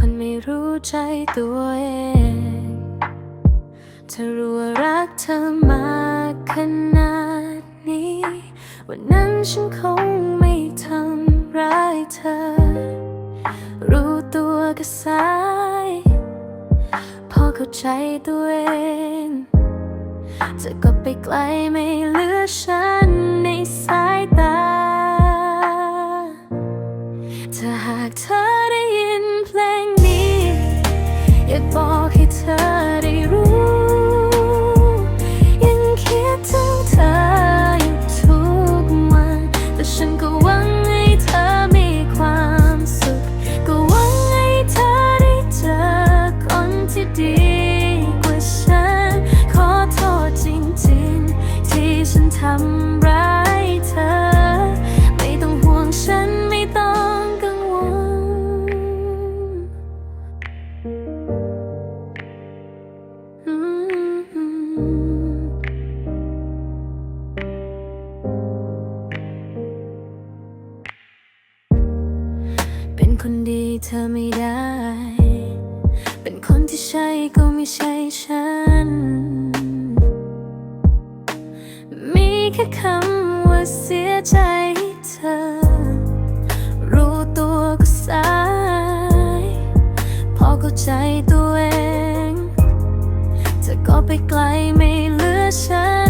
แค่คนไม่รู้ใจตัวเองเธอรู้ว่ารักเธอมากขนาดนี้ วันนั้นฉันคงไม่ทำร้ายเธอ รู้ตัวก็สาย พอเข้าใจตัวเองเธอก็ไปไกลไม่เหลือฉันในสายตา ถ้าหากเธอ ทำร้ายเธอ ไม่ต้องห่วงฉันไม่ต้องกังวลอืมเป็นคนดีเธอไม่ได้ เป็นคนที่ใช่ก็ไม่ใช่ฉัน ค่คำว่าเสียใจเธอ รู้ตัวก็สาย พอเข้าใจตัวเอง เธอก็ไปไกลไม่เหลือฉัน